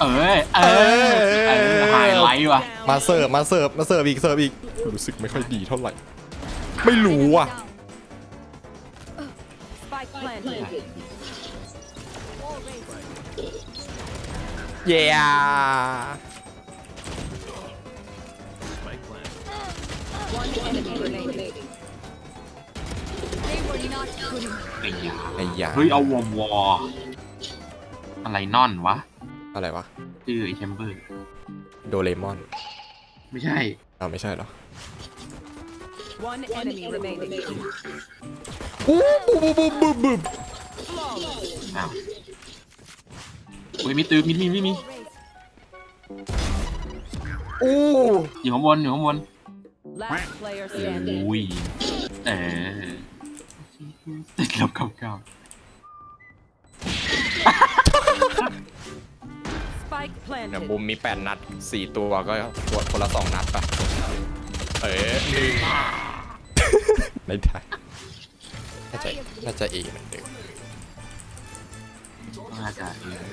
เออเออเออไฮไลท์ว่ะมาเสิร์ฟมาเสิร์ฟมาเสิร์ฟอีกเสิร์ฟอีกรู้สึกไม่ค่อยดีเท่าไหร่ ไม่รู้อะ Spike planted. เย้ One enemy remaining. They were not good enough. ไอ้ยาไอ้ยาเฮ้ยเอาวอมวออะไรนอนวะ อะไรวะชื่อไอแชมเบอร์ โดเรมอน ไม่ใช่อ้าวไม่ใช่เหรอ One enemy remaining. อู้บูบูบูบูบอ้าวเฮ้ยมีตื้อมีมีมีมีอู้อยู่ข้างบนอยู่ข้างบน Last player standing. อุ้ยเออติดลบเก้าเก้า Spike เนี่ย planted. บูมมีแปดนัดสี่ตัวก็กดคนละสองนัดปะเออหนึ่งในไทยน่าจะน่าจะเอเหมือนเดิมน่าจะเออ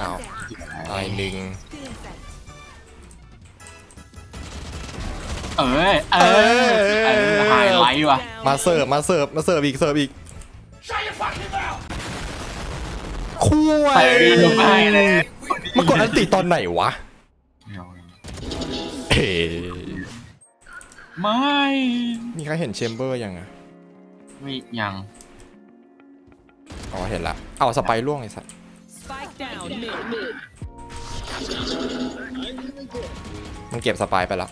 อ้าวตายหนึ่งเออเออเออไฮไลท์ว่ะ มาเสิร์ฟมาเสิร์ฟมาเสิร์ฟอีกเสิร์ฟอีก คุยเออไม่เลยมากดอันติตอนไหนวะไม่เอาเอ๋ไม่ มีใครเห็นแชมเบอร์ยังอะไม่ยัง อ๋อเห็นละ เอาสไปร์ล่วงไอ้สัส Spike down mid. มันเก็บสไปร์ไปแล้ว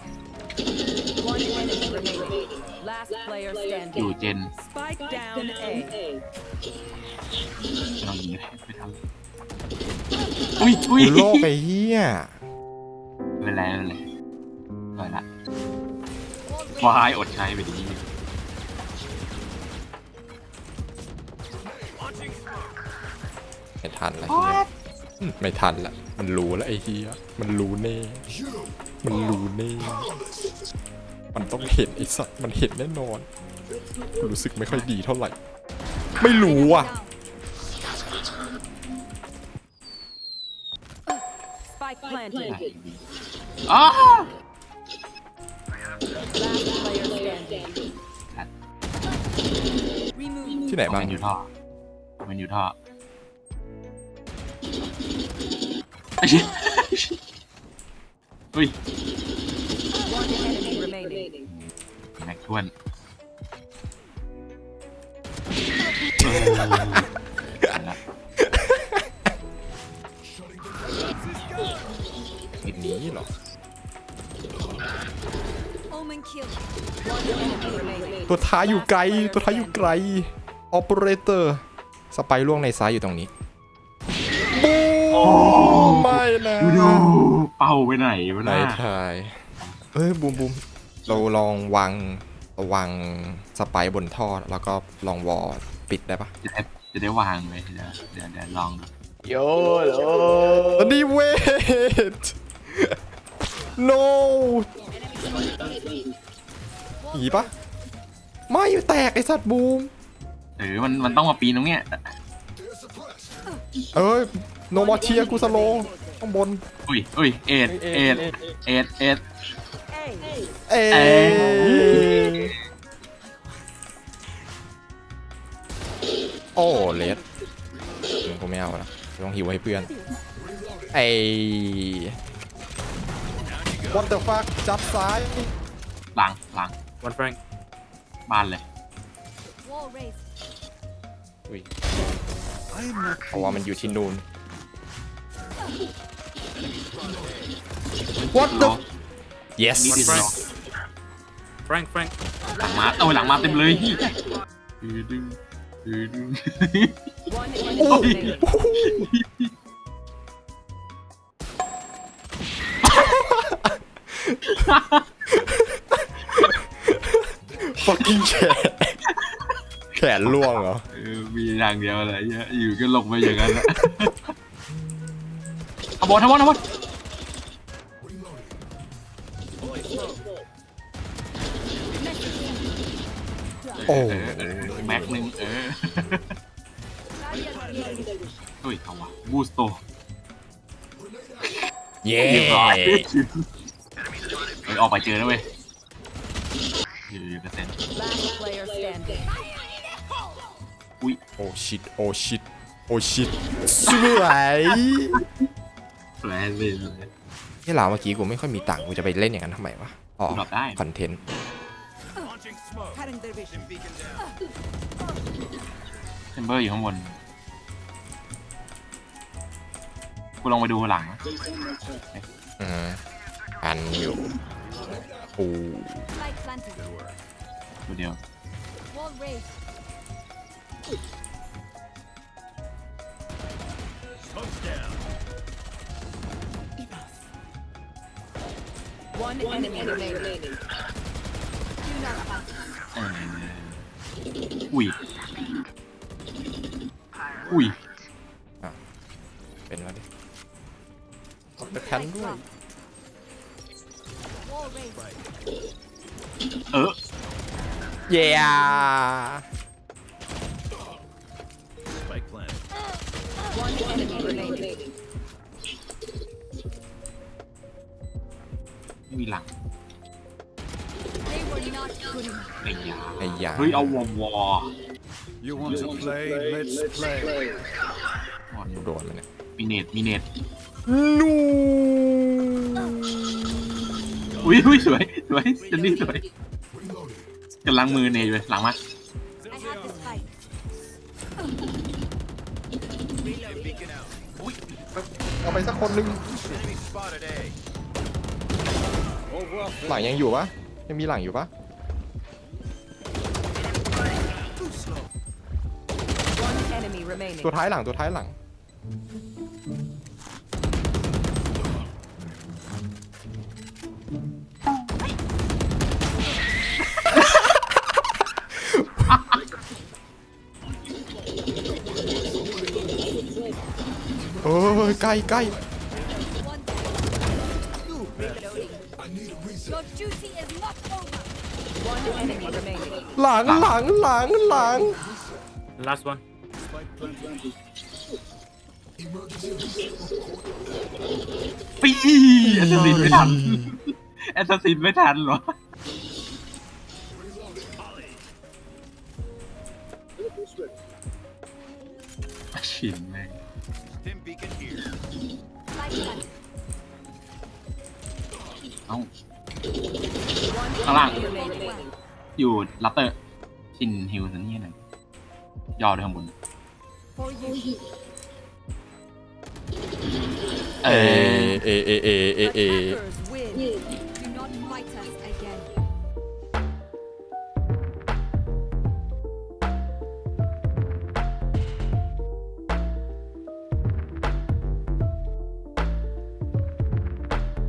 One enemy remaining. Last player อยู่ standing. เจน Spike down A. เรายิงไม่ทันอุ้ยอุ้ยดูโลกไอ้เหี้ยไม่เป็นไรไม่เป็นไรปล่อยละวายอดใช้ไปดีไม่ทันละอืมไม่ทันละมันรู้แล้วไอ้เหี้ยมันรู้แน่มันรู้แน่มันต้องเห็นไอ้สัตว์มันเห็นแน่นอน รู้สึกไม่ค่อยดีเท่าไหร่ ไม่รู้อะ Spike planted. อ้า Last player standing. Remove. ที่ไหนบ้างมันอยู่ท่อมันอยู่ท่อไอ้เหี้ยอุ้ย One enemy remaining. แม็กทวนละติ นี้เหรอ Omen kill. One enemy remaining. ตัวท้ายอยู่ไกล ตัวท้ายอยู่ไกล ออปเปอเรเตอร์ สไปร์ล่วงในซ้ายอยู่ตรงนี้บูมไม่นะดูเป้าไปไหนวะในน่ะไทยเอ้ยบูมบูมเราลองวางวางสไปร์บนท่อแล้วก็ลองวอลปิดได้ปะจะได้จะได้วางไหมเดี๋ยวเดี๋ยวเดี๋ยวลองดู โยโล อันนี้เวท no หีปะไม่แตกไอสัตว์บูมเออมันมันต้องมาปีนตรงเนี้ยเอ้ยโนมาเชียกูสโลข้างบน อุ้ยอุ้ยเอ็ดเอ็ดเอ็ดเอ็ด A. เอ้เอ้ยโอ้เลสกูไม่เอาละต้องหิวให้เพื่อนไอ้ what the fuck จับซ้ายหลังหลัง One frank. บ้านเลย Wall raised. อุ้ยเพราะว่ามันอยู่ที่นู่น what the yes นี่ดิ Frank. Frank, Frank. หลังมาเออหลังมาเต็มเลยดื้อดึงดื้อดึง One enemy remaining. Fucking แขนแขนล่วงเหรอ เออมีอย่างเดียวเลยเหี้ยอยู่ก็ลงไปอย่างนั้นแหละเอาบอลทำบอลทำบอลโอ้ เออเออแม็กหนึ่งเออเฮ้ยเอาวะบูสโต เย้เรียบร้อยเฮ้ย ออกไปเจอแล้วเว้ยอยู่เปอร์เซ็นต์ Last player standing. โอชิตโอชิตโอชิตสวยแปลเลย ที่หลาเมื่อกี้กูไม่ค่อยมีตังค์กูจะไปเล่นอย่างนั้นทำไมวะอ๋อดรอปได้ คอนเทนต์ Cutting their vision. เชมเบอร์อยู่ข้างบน กูลองไปดูหลังนะอืมอันอยู่ โอ้ Light planted. ตัวเดียว Wall raised. One enemy remaining. Do not fight. เอออุ้ย อุ้ย เป็นแล้วดิกดไปแพนด้วย Wall raised. เออเย้ One enemy remaining. ไม่มีหลัง They were not good enough. ไอ้ยาไอ้ยาเฮ้ยเอาวอมวอ You want to play? Let's play. โดนมันเนี่ยมีเนตมีเนต นู อุ้ยอุ้ยสวยสวยเจนนี่สวยกำลังมือเนยอยู่เลยหลังมา I have this fight. เอาไปสักคนหนึงหลังยังอยู่ปะยังมีหลังอยู่ปะ One enemy remaining. ตัวท้ายหลังตัวท้ายหลัง ใกล้ใกล้ One Your duty is not over. One enemy remaining. หลังหลังหลังหลัง Last one. ปีแอสซัสซินไม่ทันแอสซัสซินไม่ทันเหรอ ชินแม่ เอ้ข้างล่าง อยู่ลัตเตอร์ชินฮิลสันนี่หนึ่งย่อด้วยข้างบน เอเอเอเอเอเออเออ